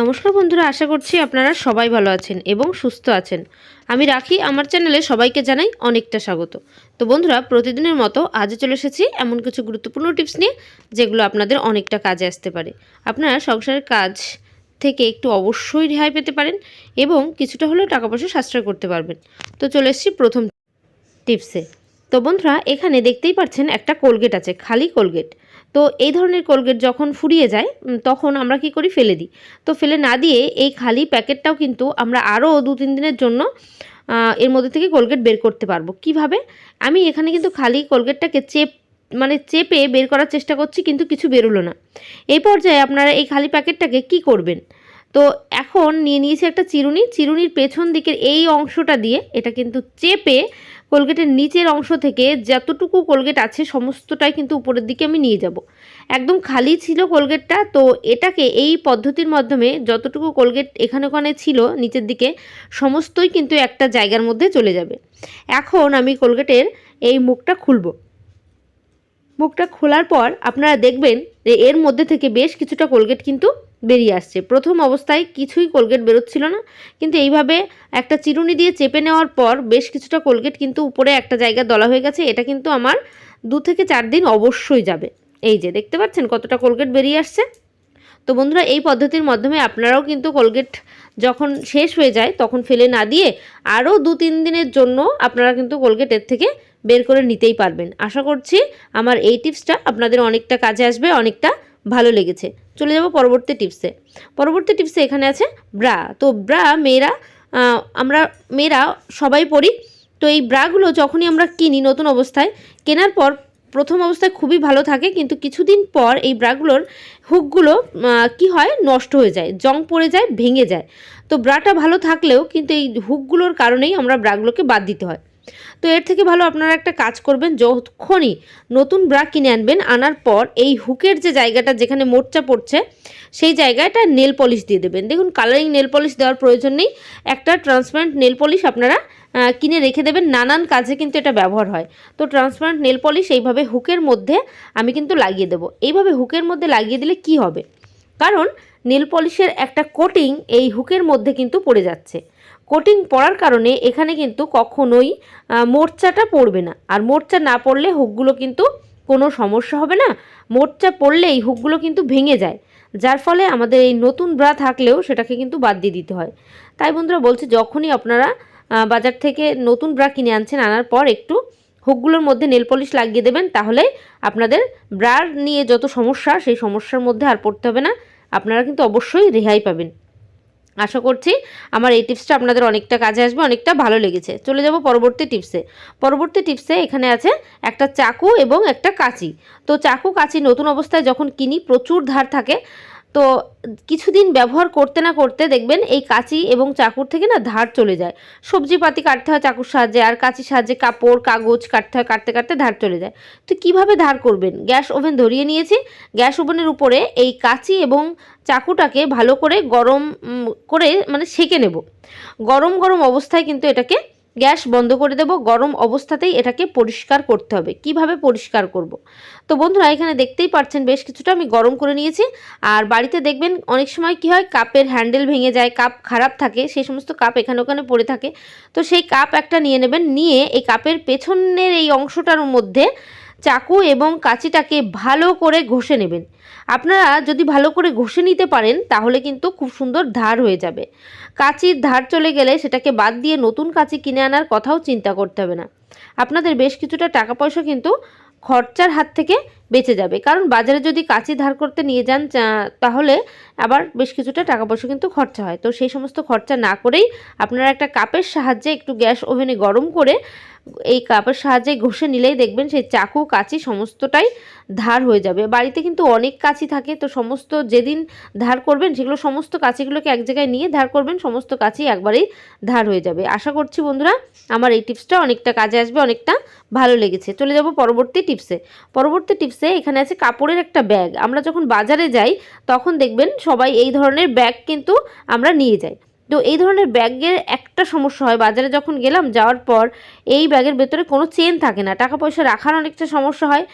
নমস্কার বন্ধুরা, আশা করছি আপনারা সবাই ভালো আছেন এবং সুস্থ আছেন। আমি রাখি, আমার চ্যানেলে সবাইকে জানাই অনেকটা স্বাগত। তো বন্ধুরা, প্রতিদিনের মতো আজও চলে এসেছি এমন কিছু গুরুত্বপূর্ণ টিপস নিয়ে, যেগুলো আপনাদের অনেকটা কাজে আসতে পারে। আপনারা সংসারের কাজ থেকে একটু অবশ্যই রেহাই পেতে পারেন এবং কিছুটা হলেও টাকা পয়সা সাশ্রয় করতে পারবেন। তো চলে এসেছি প্রথম টিপসে। তো বন্ধুরা, এখানে দেখতেই পাচ্ছেন একটা কোলগেট আছে, খালি কোলগেট। তো এই ধরনের কোলগেট যখন ফুরিয়ে যায় তখন আমরা কি করি? ফেলে দিই। তো ফেলে না দিয়ে এই খালি প্যাকেটটাও কিন্তু আমরা আরও দু তিন দিনের জন্য এর মধ্যে থেকে কোলগেট বের করতে পারব। কীভাবে? আমি এখানে কিন্তু খালি কোলগেটটাকে চেপ মানে চেপে বের করার চেষ্টা করছি, কিন্তু কিছু বেরোলো না। এই পর্যায়ে আপনারা এই খালি প্যাকেটটাকে কি করবেন? তো এখন নিয়ে নিয়েছি একটা চিরুনি। চিরুনির পেছন দিকের এই অংশটা দিয়ে এটা কিন্তু চেপে কোলগেটের নিচের অংশ থেকে যতটুকু কোলগেট আছে সমস্তটাই কিন্তু উপরের দিকে আমি নিয়ে যাব। একদম খালি ছিল কোলগেটটা, তো এটাকে এই পদ্ধতির মাধ্যমে যতটুকু কোলগেট এখানে ওখানে ছিল নিচের দিকে, সমস্তই কিন্তু একটা জায়গার মধ্যে চলে যাবে। এখন আমি কোলগেটের এই মুখটা খুলব। মুখটা খোলার পর আপনারা দেখবেন যে এর মধ্যে থেকে বেশ কিছুটা কোলগেট কিন্তু বেরিয়ে আসছে। প্রথম অবস্থায় কিছুই কোলগেট বেরোচ্ছিল না, কিন্তু এইভাবে একটা চিরুনি দিয়ে চেপে নেওয়ার পর বেশ কিছুটা কোলগেট কিন্তু উপরে একটা জায়গায় দলা হয়ে গেছে। এটা কিন্তু আমার দু থেকে চার দিন অবশ্যই যাবে। এই যে, দেখতে পাচ্ছেন কতটা কোলগেট বেরিয়ে আসছে? তো বন্ধুরা, এই পদ্ধতির মাধ্যমে আপনারাও কিন্তু কোলগেট যখন শেষ হয়ে যায়, তখন ফেলে না দিয়ে আরও দু তিন দিনের জন্য আপনারা কিন্তু কোলগেট এর থেকে বের করে নিতেই পারবেন। আশা করছি আমার এই টিপসটা আপনাদের অনেকটা কাজে আসবে, অনেকটা ভালো লেগেছে। চলে যাব পরবর্তী টিপসে। পরবর্তী টিপসে এখানে আছে ব্রা। তো ব্রা মেয়েরা আমরা মেয়েরা সবাই পরি তো এই ব্রাগুলো যখনই আমরা কিনি নতুন অবস্থায়, কেনার পর প্রথম অবস্থায় খুবই ভালো থাকে, কিন্তু কিছুদিন পর এই ব্রাগুলোর হুকগুলো কি হয়? নষ্ট হয়ে যায়, জং পড়ে যায়, ভেঙে যায়। তো ব্রাটা ভালো থাকলেও কিন্তু এই হুকগুলোর কারণেই আমরা ব্রাগুলোকে বাদ দিতে হয়। তো এর থেকে ভালো আপনারা একটা কাজ করবেন, যখনই নতুন ব্রা কিনে আনবেন, আনার পর এই হুকের যে জায়গাটা যেখানে মোর্চা পড়ছে, সেই জায়গাটা নেল পলিশ দিয়ে দেবেন। দেখুন কালারিং নেল পলিশ দেওয়ার প্রয়োজন নেই। একটা ট্রান্সপারেন্ট নেল পলিশ আপনারা কিনে রেখে দেবেন। নানান কাজে কিন্তু এটা ব্যবহার হয়। তো ট্রান্সপারেন্ট নেল পলিশ এইভাবে হুকের মধ্যে আমি কিন্তু লাগিয়ে দেবো। এইভাবে হুকের মধ্যে লাগিয়ে দিলে কি হবে? কারণ নেল পলিশের একটা কোটিং এই হুকের মধ্যে কিন্তু পড়ে যাচ্ছে। কোটিং পড়ার কারণে এখানে কিন্তু কখনোই মোর্চাটা পড়বে না। আর মোর্চা না পড়লে হুকগুলো কিন্তু কোনো সমস্যা হবে না। মোর্চা পড়লেই হুকগুলো কিন্তু ভেঙে যায়। যার ফলে আমাদের এই নতুন ব্রা থাকলেও সেটাকে কিন্তু বাদ দিয়ে দিতে হয়। তাই বন্ধুরা বলছি, যখনই আপনারা বাজার থেকে নতুন ব্রা কিনে আনছেন, আনার পর একটু হুকগুলোর মধ্যে নেল পলিশ লাগিয়ে দেবেন, তাহলে আপনাদের ব্রার নিয়ে যত সমস্যা, সেই সমস্যার মধ্যে আর পড়তে হবে না। আপনারা কিন্তু অবশ্যই রেহাই পাবেন। আশা করছি আমার এই টিপসটা আপনাদের অনেকটা কাজে আসবে, অনেকটা ভালো লেগেছে। চলে যাব পরবর্তী টিপসে। পরবর্তী টিপসে এখানে আছে একটা চাকু এবং একটা কাঁচি। তো চাকু কাঁচি নতুন অবস্থায় যখন কিনি প্রচুর ধার থাকে তো কিছুদিন ব্যবহার করতে না করতে দেখবেন এই কাঁচি এবং চাকুর থেকে না ধার চলে যায়। সবজিপাতি কাটতে হয় চাকুর সাহায্যে আর কাঁচির সাহায্যে কাপড়, কাগজ কাটতে হয়, কাটতে কাটতে ধার চলে যায়। তো কীভাবে ধার করবেন? গ্যাস ওভেন ধরিয়ে নিয়েছি। গ্যাস ওভেনের উপরে এই কাঁচি এবং চাকুটাকে ভালো করে গরম করে মানে সেকে নেব। গরম গরম অবস্থায় কিন্তু এটাকে গ্যাস বন্ধ করে দেব, গরম অবস্থাতেই এটাকে পরিষ্কার করতে হবে। কীভাবে পরিষ্কার করব। তো বন্ধুরা, এখানে দেখতেই পাচ্ছেন বেশ কিছুটা আমি গরম করে নিয়েছি। আর বাড়িতে দেখবেন অনেক সময় কি হয়, কাপের হ্যান্ডেল ভেঙে যায়, কাপ খারাপ থাকে সেই সমস্ত কাপ এখানে ওখানে পড়ে থাকে। তো সেই কাপ একটা নিয়ে নেবেন, নিয়ে এই কাপের পেছনের এই অংশটার মধ্যে চাকু এবং কাঁচিটাকে ভালো করে ঘষে নেবেন। আপনারা যদি ভালো করে ঘষে নিতে পারেন, তাহলে কিন্তু খুব সুন্দর ধার হয়ে যাবে। কাঁচির ধার চলে গেলে সেটাকে বাদ দিয়ে নতুন কাঁচি কিনে আনার কথাও চিন্তা করতে হবে না। আপনাদের বেশ কিছুটা টাকা পয়সা কিন্তু খরচার হাত থেকে বেঁচে যাবে। কারণ বাজারে যদি কাঁচি ধার করতে নিয়ে যান তাহলে আবার বেশ কিছুটা টাকা পয়সা কিন্তু খরচা হয়। তো সেই সমস্ত খরচা না করেই আপনারা একটা কাপের সাহায্যে একটু গ্যাস ওভেনে গরম করে এই কাপের সাহায্যে ঘষে নিলেই দেখবেন সেই চাকু, কাঁচি সমস্তটাই ধার হয়ে যাবে। বাড়িতে কিন্তু অনেক কাঁচি থাকে, তো সমস্ত যেদিন ধার করবেন, সেগুলো সমস্ত কাঁচিগুলোকে এক জায়গায় নিয়ে ধার করবেন, সমস্ত কাঁচি একবারেই ধার হয়ে যাবে। আশা করছি বন্ধুরা, আমার এই টিপসটা অনেকটা কাজে আসবে, অনেকটা ভালো লেগেছে। চলে যাব পরবর্তী টিপসে। পরবর্তী টিপসে এখানে আছে কাপড়ের একটা ব্যাগ। আমরা যখন বাজারে যাই, তখন দেখবেন সবাই এই ধরনের ব্যাগ কিন্তু আমরা নিয়ে যাই। তো এই ধরনের ব্যাগের একটা সমস্যা হয়, বাজারে যখন গেলাম যাওয়ার পর এই ব্যাগের ভেতরে কোনো চেন থাকে না টাকা পয়সা রাখার অনেকটা সমস্যা হয়।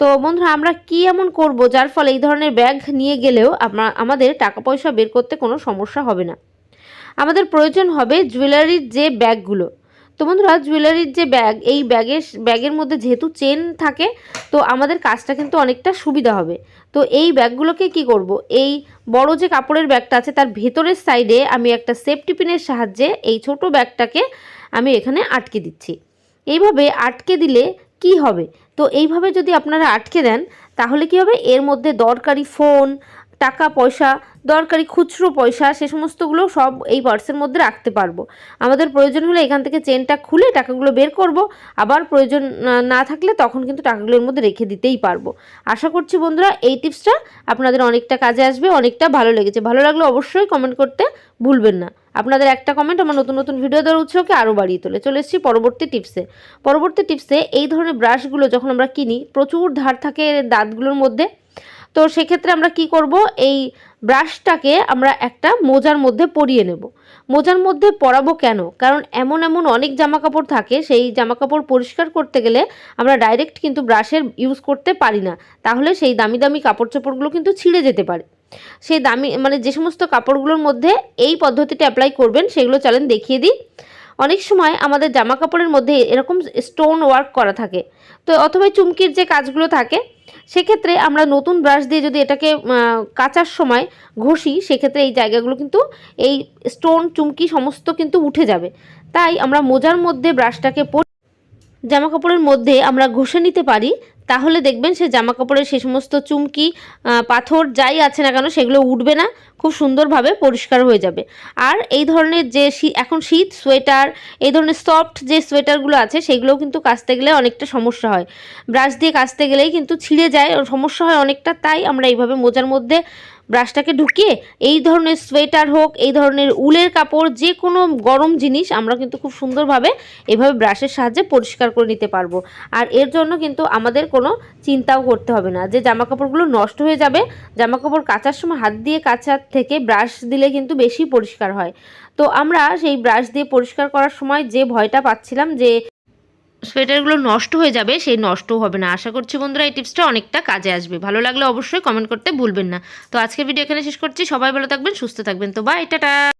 তো বন্ধুরা, আমরা কি এমন করব যার ফলে এই ধরনের ব্যাগ নিয়ে গেলেও আমরা, আমাদের টাকা পয়সা বের করতে কোনো সমস্যা হবে না। আমাদের প্রয়োজন হবে জুয়েলারির যে ব্যাগগুলো তো বন্ধুরা জুয়েলারির যে ব্যাগ এই ব্যাগের ব্যাগের মধ্যে যেহেতু চেন থাকে, তো আমাদের কাজটা কিন্তু অনেকটা সুবিধা হবে। তো এই ব্যাগগুলোকে কি করব? এই বড় যে কাপড়ের ব্যাগটা আছে, তার ভেতরের সাইডে আমি একটা সেফটি পিনের সাহায্যে এই ছোট ব্যাগটাকে আমি এখানে আটকে দিচ্ছি। এইভাবে আটকে দিলে কি হবে? তো এইভাবে যদি আপনারা আটকে দেন, তাহলে কি হবে? এর মধ্যে দরকারি ফোন টাকা পয়সা দরকারি খুচরো পয়সা, সে সমস্তগুলো সব এই পার্সের মধ্যে রাখতে পারব। আমাদের প্রয়োজন হলে এখান থেকে চেনটা খুলে টাকাগুলো বের করব। আবার প্রয়োজন না- থাকলে তখন কিন্তু টাকাগুলোর মধ্যে রেখে দিতেই পারব। আশা করছি বন্ধুরা, এই টিপসটা আপনাদের অনেকটা কাজে আসবে, অনেকটা ভালো লেগেছে। ভালো লাগলে অবশ্যই কমেন্ট করতে ভুলবেন না। আপনাদের একটা কমেন্ট আমার নতুন নতুন ভিডিও দেওয়ার উৎসকে আরও বাড়িয়ে তোলে। চলে এসেছি পরবর্তী টিপসে পরবর্তী টিপসে এই ধরনের ব্রাশগুলো যখন আমরা কিনি, প্রচুর ধার থাকে দাঁতগুলোর মধ্যে। তো সেক্ষেত্রে আমরা কি করব? এই ব্রাশটাকে আমরা একটা মোজার মধ্যে পরিয়ে নেব। মোজার মধ্যে পরাবো কেন? কারণ এমন এমন অনেক জামা কাপড় থাকে, সেই জামা কাপড় পরিষ্কার করতে গেলে আমরা ডাইরেক্ট কিন্তু ব্রাশের ইউজ করতে পারি না। তাহলে সেই দামি দামি কাপড় চোপড়গুলো কিন্তু ছিঁড়ে যেতে পারে। সেই দামি মানে যে সমস্ত কাপড়গুলোর মধ্যে এই পদ্ধতিটা অ্যাপ্লাই করবেন, সেগুলো চলেন দেখিয়ে দিই। অনেক সময় আমাদের জামা কাপড়ের মধ্যে এরকম স্টোন ওয়ার্ক করা থাকে। তো অথবা চুমকির যে কাজগুলো থাকে, সেক্ষেত্রে আমরা নতুন ব্রাশ দিয়ে যদি এটাকে কাচার সময় ঘষি, সেক্ষেত্রে এই জায়গাগুলো কিন্তু এই স্টোন চুমকি সমস্ত কিন্তু উঠে যাবে। তাই আমরা মোজার মধ্যে ব্রাশটাকে জামা কাপড়ের মধ্যে আমরা ঘষে নিতে পারি তাহলে দেখবেন সে জামা কাপড়ের সে সমস্ত চুমকি পাথর যাই আছে না কেন সেগুলো উঠবে না, খুব সুন্দরভাবে পরিষ্কার হয়ে যাবে। আর এই ধরনের যে এখন শীত, সোয়েটার, এই ধরনের সফট যে সোয়েটারগুলো আছে সেগুলোও কিন্তু কাচতে গেলে অনেকটা সমস্যা হয়। ব্রাশ দিয়ে কাচতে গেলেই কিন্তু ছিঁড়ে যায়, সমস্যা হয় অনেকটা, তাই আমরা এইভাবে মোজার মধ্যে ব্রাশটাকে ঢুকিয়ে এই ধরনের সোয়েটার হোক, এই ধরনের উলের কাপড়, যে কোনো গরম জিনিস আমরা কিন্তু খুব সুন্দরভাবে এভাবে ব্রাশের সাহায্যে পরিষ্কার করে নিতে পারব। আর এর জন্য কিন্তু আমাদের কোনো চিন্তাও করতে হবে না যে জামা কাপড়গুলো নষ্ট হয়ে যাবে। জামা কাপড় কাচার সময় হাত দিয়ে কাচার থেকে ব্রাশ দিলে কিন্তু বেশি পরিষ্কার হয়। তো আমরা সেই ব্রাশ দিয়ে পরিষ্কার করার সময় যে ভয়টা পাচ্ছিলাম যে সোয়েটারগুলো নষ্ট হয়ে যাবে, সেই নষ্ট হবে না। আশা করছি বন্ধুরা এই টিপসটা অনেকটা কাজে আসবে। ভালো লাগলে অবশ্যই কমেন্ট করতে ভুলবেন না। তো আজকের ভিডিও এখানে শেষ করছি। সবাই ভালো থাকবেন, সুস্থ থাকবেন। তো বাই টাটা!